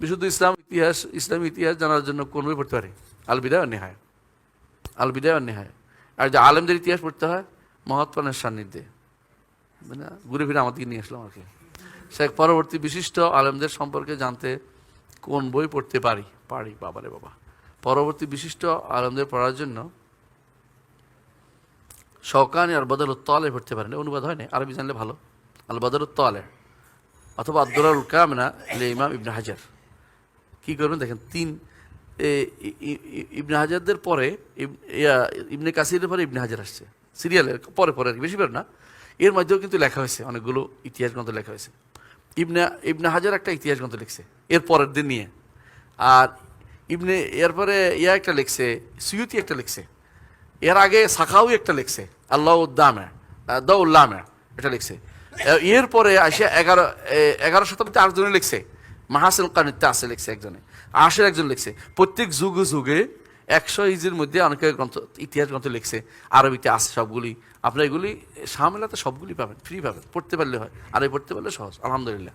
বিশুদ্ধ ইসলাম ইতিহাস, ইসলামী ইতিহাস জানার জন্য কোন বই পড়তে পারে? আল বিদায় নেহায়। আল বিদায় আর যে আলেমদের ইতিহাস পড়তে হয়, মহাত্মানের সান্নিধ্যে। মানে ঘুরে ফিরে আমাদেরকে নিয়ে আসলাম আর কি। সে পরবর্তী বিশিষ্ট আলেমদের সম্পর্কে জানতে কোন বই পড়তে পারি? পারি বাবারে বাবা। পরবর্তী বিশিষ্ট আলেমদের পড়ার জন্য শওকানি আর বদল উত্তলে পড়তে পারেন। অনুবাদ হয় না আরবি জানলে ভালো। আল বদল উত্তলে অথবা আব্দুল কামনা ইমাম ইবনে হাজার। কি করবেন? দেখেন, তিন ইবনে হাজারদের পরে ইবনে কাসিরের পরে ইবনে হাজার আসছে। সিরিয়ালের পরে পরে আর বেশি না। এর মধ্যেও কিন্তু লেখা হয়েছে, অনেকগুলো ইতিহাস গ্রন্থ লেখা হয়েছে। ইবনে ইবনে হাজার একটা ইতিহাস গ্রন্থ লিখছে, এর পরের দিন নিয়ে। আর ইবনে এরপরে ইয়া একটা লিখছে, সুয়ুতি একটা লিখছে। এর আগে সাখাও একটা লিখছে, আল্লাহ উদ্দামে দৌল্লামে এটা লিখছে। এরপরে আসে এগারো এগারো শতাব্দীতে আরেকজনে লিখছে মাহাসেল কানিতে আসে লিখছে একজনে। আশের একজন লিখছে, প্রত্যেক যুগে যুগে একশো ইজির মধ্যে অনেকে গ্রন্থ, ইতিহাস গ্রন্থ লিখছে। আরবিতে আছে সবগুলি। আপনার এগুলি সামেলাতে সবগুলি পাবেন, ফ্রি পাবেন, পড়তে পারলে হয়। আর পড়তে পারলে সহজ, আলহামদুলিল্লাহ।